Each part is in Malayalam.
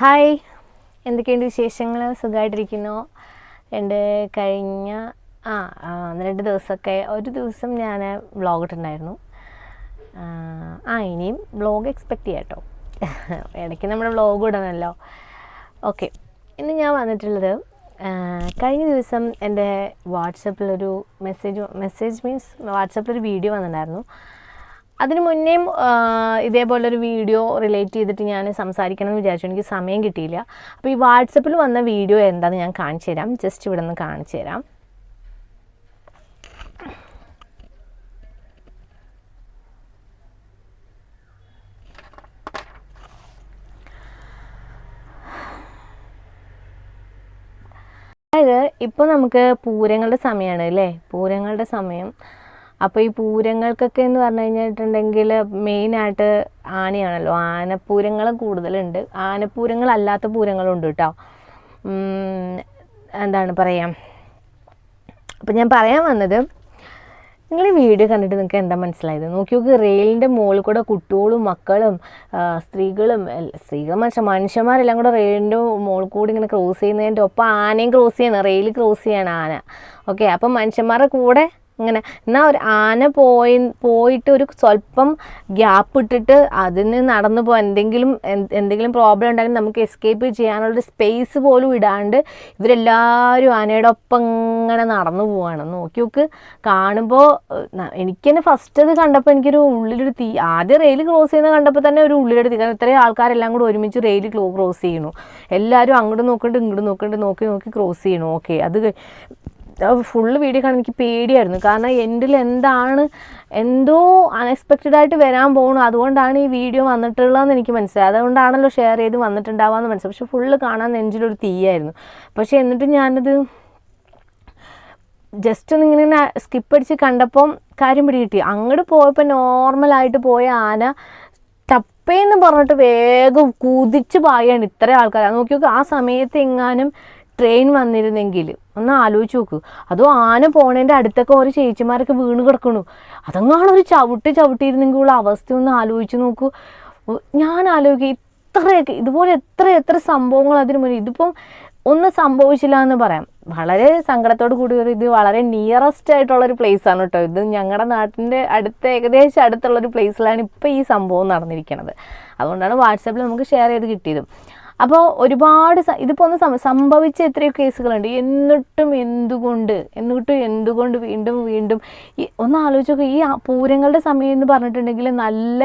ഹായ്. എന്തൊക്കെയുണ്ട് വിശേഷങ്ങൾ സുഖമായിട്ടിരിക്കുന്നു എന്റെ കഴിഞ്ഞ ആ ഒന്ന് രണ്ട് ദിവസമൊക്കെ ഒരു ദിവസം ഞാൻ വ്ളോഗ് ഇട്ടുണ്ടായിരുന്നു ആ, ആ ഇനിയും വ്ളോഗ് എക്സ്പെക്റ്റ് ചെയ്യാം കേട്ടോ. ഇടയ്ക്ക് നമ്മൾ വ്ളോഗ് ഇടണമല്ലോ. ഓക്കെ ഇന്ന് ഞാൻ വന്നിട്ടുള്ളത് കഴിഞ്ഞ ദിവസം എന്റെ വാട്സപ്പിലൊരു മെസ്സേജ് മെസ്സേജ് മീൻസ് വാട്സപ്പിലൊരു വീഡിയോ വന്നിട്ടുണ്ടായിരുന്നു. അതിന് മുന്നേയും ഇതേപോലൊരു വീഡിയോ റിലേറ്റ് ചെയ്തിട്ട് ഞാൻ സംസാരിക്കണം എന്ന് വിചാരിച്ചു. എനിക്ക് സമയം കിട്ടിയില്ല. അപ്പോൾ ഈ വാട്സപ്പിൽ വന്ന വീഡിയോ എന്താണെന്ന് ഞാൻ കാണിച്ചു തരാം. ജസ്റ്റ് ഇവിടെ നിന്ന് കാണിച്ചു തരാം. അതായത് ഇപ്പോൾ നമുക്ക് പൂരങ്ങളുടെ സമയമാണ് അല്ലേ? പൂരങ്ങളുടെ സമയം. അപ്പോൾ ഈ പൂരങ്ങൾക്കൊക്കെ എന്ന് പറഞ്ഞു കഴിഞ്ഞിട്ടുണ്ടെങ്കിൽ മെയിനായിട്ട് ആനയാണല്ലോ. ആനപ്പൂരങ്ങൾ കൂടുതലുണ്ട്. ആനപ്പൂരങ്ങളല്ലാത്ത പൂരങ്ങളുണ്ട് കേട്ടോ. എന്താണ് പറയാം? അപ്പോൾ ഞാൻ പറയാൻ വന്നത് നിങ്ങൾ ഈ വീഡിയോ കണ്ടിട്ട് നിങ്ങൾക്ക് എന്താ മനസ്സിലായത്? നോക്കി നോക്കി റെയിലിന്റെ മുകളിൽ കൂടെ കുട്ടികളും മക്കളും സ്ത്രീകളും സ്ത്രീകൾ മനുഷ്യ മനുഷ്യന്മാരെല്ലാം കൂടെ റെയിലിന്റെ മുകളിൽ കൂടി ഇങ്ങനെ ക്രോസ് ചെയ്യുന്നതിന്റെ ഒപ്പം ആനയും ക്രോസ് ചെയ്യണം. റെയിൽ ക്രോസ് ചെയ്യണം ആന. ഓക്കെ അപ്പം മനുഷ്യന്മാരുടെ കൂടെ ഇങ്ങനെ. എന്നാൽ ഒരു ആന പോയി പോയിട്ട് ഒരു സ്വല്പം ഗ്യാപ്പ് ഇട്ടിട്ട് അതിന് നടന്നു പോകാൻ എന്തെങ്കിലും എന്തെങ്കിലും പ്രോബ്ലം ഉണ്ടെങ്കിൽ നമുക്ക് എസ്കേപ്പ് ചെയ്യാനുള്ളൊരു സ്പേസ് പോലും ഇടാണ്ട് ഇവരെല്ലാവരും ആനയുടെ ഒപ്പം ഇങ്ങനെ നടന്നു പോവാണ്. നോക്കി നോക്ക് കാണുമ്പോൾ എനിക്ക് തന്നെ ഫസ്റ്റ് അത് കണ്ടപ്പോൾ എനിക്കൊരു ഉള്ളിലൊരു തീ ആദ്യം റെയിൽ ക്രോസ് ചെയ്യുന്ന കണ്ടപ്പോൾ തന്നെ ഒരു ഉള്ളിലൊരു തീ കാരണം ഇത്രയും ആൾക്കാരെല്ലാം കൂടെ ഒരുമിച്ച് റെയിൽ ക്രോസ് ചെയ്യണു എല്ലാവരും അങ്ങോട്ട് നോക്കണ്ട് ഇങ്ങോട്ട് നോക്കണ്ട് നോക്കി നോക്കി ക്രോസ് ചെയ്യണു ഓക്കെ അത് ഫുള്ള് വീഡിയോ കാണാൻ എനിക്ക് പേടിയായിരുന്നു. കാരണം എൻഡിൽ എന്താണ് എന്തോ അൺഎക്സ്പെക്റ്റഡ് ആയിട്ട് വരാൻ പോകണു അതുകൊണ്ടാണ് ഈ വീഡിയോ വന്നിട്ടുള്ളതെന്ന് എനിക്ക് മനസ്സിലായി. അതുകൊണ്ടാണല്ലോ ഷെയർ ചെയ്ത് വന്നിട്ടുണ്ടാവാന്ന് മനസ്സിലായി. പക്ഷെ ഫുള്ള് കാണാൻ നെഞ്ചിലൊരു തീയായിരുന്നു. പക്ഷെ എന്നിട്ട് ഞാനത് ജസ്റ്റ് ഒന്ന് ഇങ്ങനെ സ്കിപ്പ് അടിച്ച് കണ്ടപ്പം കാര്യം പിടി കിട്ടി അങ്ങോട്ട് പോയപ്പോൾ നോർമലായിട്ട് പോയ ആന ടപ്പേന്ന് പറഞ്ഞിട്ട് വേഗം കുതിച്ച് പായാണ് ഇത്രയും ആൾക്കാർ നോക്കി നോക്കി ആ സമയത്ത് എങ്ങാനും ട്രെയിൻ വന്നിരുന്നെങ്കിൽ ഒന്ന് ആലോചിച്ച് നോക്ക്. അതോ ആന പോണേന്റെ അടുത്തൊക്കെ ഓരോ ചേച്ചിമാരൊക്കെ വീണ് കിടക്കണു. അതങ്ങാണ് ഒരു ചവിട്ടി ചവിട്ടിയിരുന്നെങ്കിൽ ഉള്ള അവസ്ഥ ഒന്ന് ആലോചിച്ച് നോക്കൂ. ഞാൻ ആലോചിക്കുക ഇത്രയൊക്കെ ഇതുപോലെ എത്ര എത്ര സംഭവങ്ങൾ അതിന് മുന്നിൽ ഇതിപ്പം ഒന്നും സംഭവിച്ചില്ല എന്ന് പറയാം. വളരെ സങ്കടത്തോട് കൂടി ഒരു ഇത് വളരെ നിയറസ്റ്റ് ആയിട്ടുള്ള ഒരു പ്ലേസ് ആണ് കേട്ടോ ഇത്. ഞങ്ങളുടെ നാട്ടിന്റെ അടുത്ത് ഏകദേശം അടുത്തുള്ള ഒരു പ്ലേസിലാണ് ഇപ്പോൾ ഈ സംഭവം നടന്നിരിക്കുന്നത് അതുകൊണ്ടാണ് വാട്സാപ്പിൽ നമുക്ക് ഷെയർ ചെയ്ത് കിട്ടിയതും. അപ്പോൾ ഒരുപാട് ഇതിപ്പോൾ ഒന്ന് സംഭവിച്ച എത്രയോ കേസുകളുണ്ട്. എന്നിട്ടും എന്തുകൊണ്ട് എന്നിട്ടും എന്തുകൊണ്ട് വീണ്ടും വീണ്ടും ഈ ഒന്ന് ആലോചിച്ച് നോക്കുക ഈ പൂരങ്ങളുടെ സമയം എന്ന് പറഞ്ഞിട്ടുണ്ടെങ്കിൽ നല്ല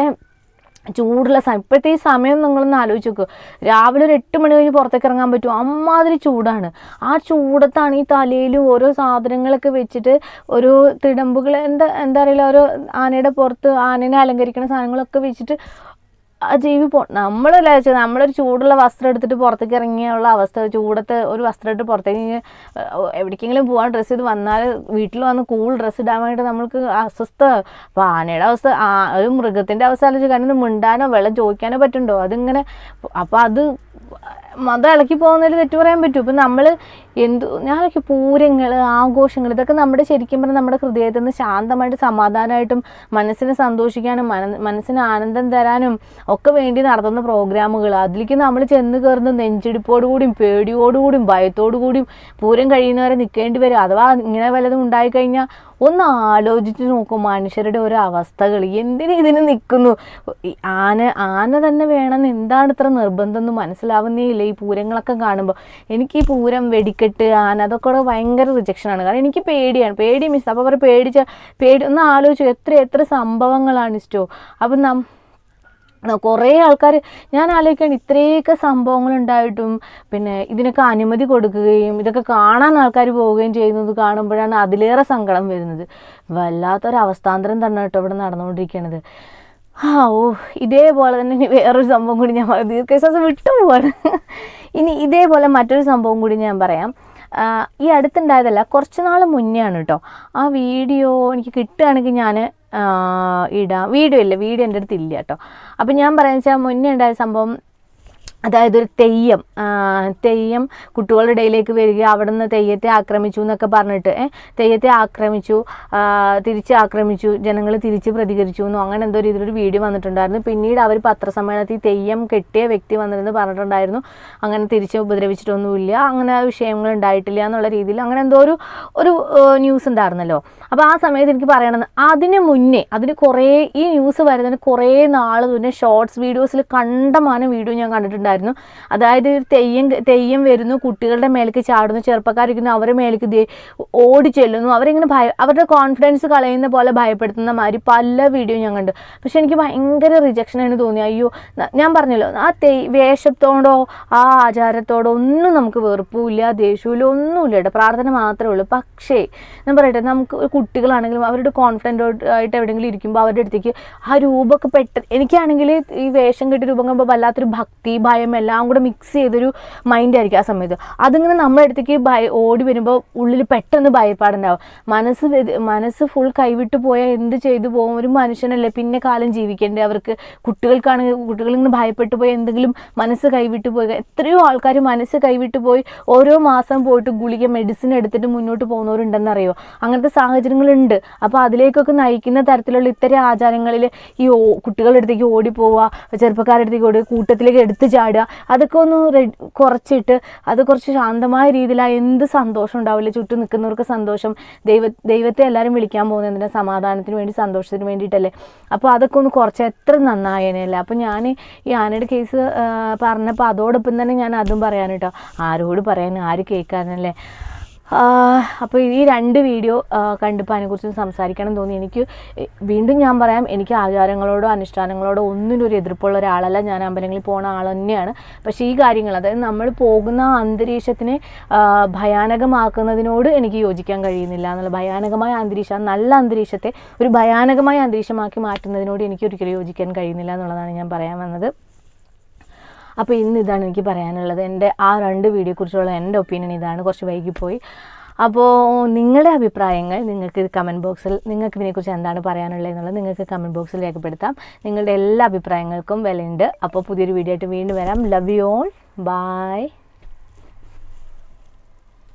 ചൂടുള്ള സമയം. ഇപ്പോഴത്തെ ഈ സമയം നിങ്ങളൊന്ന് ആലോചിച്ച് നോക്കുക രാവിലെ ഒരു എട്ട് മണി കഴിഞ്ഞ് പുറത്തേക്ക് ഇറങ്ങാൻ പറ്റും അമ്മാതിരി ചൂടാണ്. ആ ചൂടത്താണ് ഈ തലയിലും ഓരോ സാധനങ്ങളൊക്കെ വെച്ചിട്ട് ഒരു തിടമ്പുകൾ എന്താ എന്താ പറയുക ഓരോ ആനയുടെ പുറത്ത് ആനനെ അലങ്കരിക്കുന്ന സാധനങ്ങളൊക്കെ വെച്ചിട്ട് ആ ജീവി പോ നമ്മളല്ല വെച്ചാൽ നമ്മളൊരു ചൂടുള്ള വസ്ത്രം എടുത്തിട്ട് പുറത്തേക്ക് ഇറങ്ങിയുള്ള അവസ്ഥ ചൂടത്ത് ഒരു വസ്ത്രം എടുത്ത് പുറത്തേക്ക് എവിടേക്കെങ്കിലും പോകാൻ ഡ്രസ്സ് ചെയ്ത് വന്നാൽ വീട്ടിൽ വന്ന് കൂൾ ഡ്രസ്സ് ഇടാൻ വേണ്ടിയിട്ട് നമ്മൾക്ക് അസ്വസ്ഥ അപ്പോൾ ആനയുടെ അവസ്ഥ ഒരു മൃഗത്തിന്റെ അവസ്ഥ ആലോചിച്ച് കാരണം മിണ്ടാനോ വെള്ളം ചോദിക്കാനോ പറ്റുണ്ടോ അതിങ്ങനെ അപ്പോൾ അത് മതം ഇളക്കി പോകുന്നതിൽ തെറ്റു പറയാൻ പറ്റും. ഇപ്പം നമ്മൾ എന്തു ഞാനൊക്കെ പൂരങ്ങൾ ആഘോഷങ്ങൾ ഇതൊക്കെ നമ്മുടെ ശരിക്കും പറഞ്ഞാൽ നമ്മുടെ ഹൃദയത്തിൽ നിന്ന് ശാന്തമായിട്ട് സമാധാനമായിട്ടും മനസ്സിനെ സന്തോഷിക്കാനും മന മനസ്സിന് ആനന്ദം തരാനും ഒക്കെ വേണ്ടി നടത്തുന്ന പ്രോഗ്രാമുകൾ. അതിലേക്ക് നമ്മൾ ചെന്ന് കയറുന്ന നെഞ്ചിടിപ്പോടുകൂടിയും പേടിയോടുകൂടിയും ഭയത്തോടുകൂടിയും പൂരം കഴിയുന്നവരെ നിൽക്കേണ്ടി വരും. അഥവാ ഇങ്ങനെ വല്ലതും ഉണ്ടായിക്കഴിഞ്ഞാൽ ഒന്ന് ആലോചിച്ച് നോക്കും മനുഷ്യരുടെ ഒരു അവസ്ഥകൾ എന്തിന് ഇതിന് നിൽക്കുന്നു ആന ആന തന്നെ വേണമെന്ന് എന്താണ് ഇത്ര നിർബന്ധം എന്ന് മനസ്സിലാവുന്നേ ഇല്ല ഈ പൂരങ്ങളൊക്കെ കാണുമ്പോൾ. എനിക്ക് ഈ പൂരം വെടിക്കെട്ട് ആന അതൊക്കെ കൂടെ ഭയങ്കര റിജക്ഷനാണ് കാരണം എനിക്ക് പേടിയാണ്. പേടി മിസ് അപ്പോൾ അവർ പേടിച്ച പേടി ഒന്ന് ആലോചിച്ചു എത്ര എത്ര സംഭവങ്ങളാണ് ഇഷ്ടോ അപ്പം നം കുറേ ആൾക്കാർ ഞാൻ ആലോചിക്കുകയാണ് ഇത്രയൊക്കെ സംഭവങ്ങൾ ഉണ്ടായിട്ടും പിന്നെ ഇതിനൊക്കെ അനുമതി കൊടുക്കുകയും ഇതൊക്കെ കാണാൻ ആൾക്കാർ പോവുകയും ചെയ്യുന്നത് കാണുമ്പോഴാണ് അതിലേറെ സങ്കടം വരുന്നത്. വല്ലാത്തൊരു അവസ്ഥാന്തരം തന്നെ കേട്ടോ ഇവിടെ നടന്നുകൊണ്ടിരിക്കുന്നത് ആ ഓ ഇതേപോലെ തന്നെ വേറൊരു സംഭവം കൂടി ഞാൻ പറയാം. ദീർഘശ്വാസം വിട്ടുപോവാണ്. ഇനി ഇതേപോലെ മറ്റൊരു സംഭവം കൂടി ഞാൻ പറയാം. ഈ അടുത്തുണ്ടായതല്ല കുറച്ച് നാൾ മുന്നേ ആണ് കേട്ടോ ആ വീഡിയോ എനിക്ക് കിട്ടുകയാണെങ്കിൽ ഞാൻ ഇടാം. വീഡിയോ ഇല്ല വീഡിയോ എന്റെ അടുത്ത് ഇല്ല കേട്ടോ അപ്പം ഞാൻ പറയുന്നത് വെച്ചാൽ മുന്നേ ഉണ്ടായ സംഭവം അതായത് ഒരു തെയ്യം തെയ്യം കുട്ടികളുടെ ഇടയിലേക്ക് വരിക അവിടെ നിന്ന് തെയ്യത്തെ ആക്രമിച്ചു എന്നൊക്കെ പറഞ്ഞിട്ട് തെയ്യത്തെ ആക്രമിച്ചു തിരിച്ച് ആക്രമിച്ചു ജനങ്ങൾ തിരിച്ച് പ്രതികരിച്ചു എന്നോ അങ്ങനെ എന്തോ രീതിയിലൊരു വീഡിയോ വന്നിട്ടുണ്ടായിരുന്നു. പിന്നീട് അവർ പത്രസമ്മേളനത്തിൽ തെയ്യം കെട്ടിയ വ്യക്തി വന്നിരുന്നു പറഞ്ഞിട്ടുണ്ടായിരുന്നു. അങ്ങനെ തിരിച്ച് ഉപദ്രവിച്ചിട്ടൊന്നുമില്ല അങ്ങനെ വിഷയങ്ങൾ ഉണ്ടായിട്ടില്ല എന്നുള്ള രീതിയിൽ അങ്ങനെ എന്തോ ഒരു ഒരു ന്യൂസ് ഉണ്ടായിരുന്നല്ലോ. അപ്പോൾ ആ സമയത്ത് എനിക്ക് പറയണമെന്ന് അതിന് മുന്നേ അതിന് കുറേ ഈ ന്യൂസ് വരുന്നതിന് കുറേ നാൾ മുന്നേ ഷോർട്സ് വീഡിയോസിൽ കണ്ടമാനം വീഡിയോ ഞാൻ കണ്ടിട്ടുണ്ടായിരുന്നു. അതായത് ഒരു തെയ്യം തെയ്യം വരുന്നു കുട്ടികളുടെ മേലേക്ക് ചാടുന്നു ചെറുപ്പക്കാരിക്കുന്നു അവരുടെ മേലേക്ക് ഓടി ചെല്ലുന്നു. അവരിങ്ങനെ ഭയ അവരുടെ കോൺഫിഡൻസ് കളയുന്ന പോലെ ഭയപ്പെടുത്തുന്ന മാതിരി പല വീഡിയോ ഞാൻ കണ്ടു. പക്ഷെ എനിക്ക് ഭയങ്കര റിജക്ഷനാണ് തോന്നി. അയ്യോ ഞാൻ പറഞ്ഞല്ലോ ആ തെയ് വേഷത്തോടോ ആ ആചാരത്തോടോ ഒന്നും നമുക്ക് വെറുപ്പുമില്ല ദേഷ്യമില്ല ഒന്നുമില്ല കേട്ടോ. പ്രാർത്ഥന മാത്രമേ ഉള്ളൂ. പക്ഷേ ഞാൻ പറയട്ടെ നമുക്ക് കുട്ടികളാണെങ്കിലും അവരുടെ കോൺഫിഡന്റ് ആയിട്ട് എവിടെയെങ്കിലും ഇരിക്കുമ്പോൾ അവരുടെ അടുത്തേക്ക് ആ രൂപമൊക്കെ പെട്ട എനിക്കാണെങ്കിൽ ഈ വേഷം കെട്ടി രൂപം കാണുമ്പോൾ വല്ലാത്തൊരു ഭക്തി ഭയം എല്ലാം കൂടെ മിക്സ് ചെയ്തൊരു മൈൻഡ് ആയിരിക്കും ആ സമയത്ത്. അതിങ്ങനെ നമ്മുടെ അടുത്തേക്ക് ഭയ ഓടി വരുമ്പോൾ ഉള്ളിൽ പെട്ടെന്ന് ഭയപ്പാടുണ്ടാവും. മനസ്സ് മനസ്സ് ഫുൾ കൈവിട്ട് പോയാൽ എന്ത് ചെയ്തു പോകും ഒരു മനുഷ്യനല്ലേ പിന്നെ കാലം ജീവിക്കേണ്ടേ? അവർക്ക് കുട്ടികൾക്കാണെങ്കിൽ കുട്ടികളിങ്ങനെ ഭയപ്പെട്ടു പോയി എന്തെങ്കിലും മനസ്സ് കൈവിട്ട് പോയി. എത്രയോ ആൾക്കാർ മനസ്സ് കൈവിട്ട് പോയി ഓരോ മാസം പോയിട്ട് ഗുളിക മെഡിസിൻ എടുത്തിട്ട് മുന്നോട്ട് പോകുന്നവരുണ്ടെന്നറിയോ? അങ്ങനത്തെ സാഹചര്യങ്ങളുണ്ട്. അപ്പോൾ അതിലേക്കൊക്കെ നയിക്കുന്ന തരത്തിലുള്ള ഇത്തരം ആചാരങ്ങളിൽ ഈ കുട്ടികളുടെ അടുത്തേക്ക് ഓടിപ്പോവുക ചെറുപ്പക്കാരുടെ അടുത്തേക്ക് ഓടി കൂട്ടത്തിലേക്ക് എടുത്തു ചാടുക അതൊക്കെ ഒന്ന് കുറച്ചിട്ട് അത് കുറച്ച് ശാന്തമായ രീതിയിൽ ആ എന്ത് സന്തോഷം ഉണ്ടാവില്ല. ചുറ്റും നിൽക്കുന്നവർക്ക് സന്തോഷം. ദൈവ ദൈവത്തെ എല്ലാവരും വിളിക്കാൻ പോകുന്നത് എന്തിനാ? സമാധാനത്തിന് വേണ്ടി സന്തോഷത്തിന് വേണ്ടിയിട്ടല്ലേ. അപ്പോൾ അതൊക്കെ ഒന്ന് കുറച്ച് എത്ര നന്നായേനല്ലേ അപ്പോൾ ഞാൻ ഈ ആനയുടെ കേസ് പറഞ്ഞപ്പോൾ അതോടൊപ്പം തന്നെ ഞാൻ അതും പറയാൻ ആരോട് പറയാൻ ആര് കേൾക്കാനല്ലേ? അപ്പോൾ ഈ രണ്ട് വീഡിയോ കണ്ടപ്പോൾ അതിനെക്കുറിച്ച് സംസാരിക്കണം തോന്നി. എനിക്ക് വീണ്ടും ഞാൻ പറയാം എനിക്ക് ആചാരങ്ങളോടോ അനുഷ്ഠാനങ്ങളോടോ ഒന്നിനും ഒരു എതിർപ്പുള്ള ഒരാളല്ല. ഞാൻ അമ്പലങ്ങളിൽ പോണ ആൾ തന്നെയാണ്. പക്ഷേ ഈ കാര്യങ്ങൾ അതായത് നമ്മൾ പോകുന്ന അന്തരീക്ഷത്തിനെ ഭയാനകമാക്കുന്നതിനോട് എനിക്ക് യോജിക്കാൻ കഴിയുന്നില്ല എന്നുള്ള ഭയാനകമായ അന്തരീക്ഷം നല്ല അന്തരീക്ഷത്തെ ഒരു ഭയാനകമായ അന്തരീക്ഷമാക്കി മാറ്റുന്നതിനോട് എനിക്ക് ഒരിക്കലും യോജിക്കാൻ കഴിയുന്നില്ല എന്നുള്ളതാണ് ഞാൻ പറയാൻ വന്നത്. അപ്പോൾ ഇന്ന് ഇതാണ് എനിക്ക് പറയാനുള്ളത്. എന്റെ ആ രണ്ട് വീഡിയോയെക്കുറിച്ചുള്ള എന്റെ ഒപ്പീനിയൻ ഇതാണ്. കുറച്ച് വൈകിപ്പോയി. അപ്പോൾ നിങ്ങളുടെ അഭിപ്രായങ്ങൾ നിങ്ങൾക്ക് കമന്റ് ബോക്സിൽ നിങ്ങൾക്ക് ഇതിനെക്കുറിച്ച് എന്താണ് പറയാനുള്ളത് എന്നുള്ളത് നിങ്ങൾക്ക് കമന്റ് ബോക്സിൽ രേഖപ്പെടുത്താം. നിങ്ങളുടെ എല്ലാ അഭിപ്രായങ്ങൾക്കും വിലയുണ്ട്. അപ്പോൾ പുതിയൊരു വീഡിയോ ആയിട്ട് വീണ്ടും വരാം. Love you all by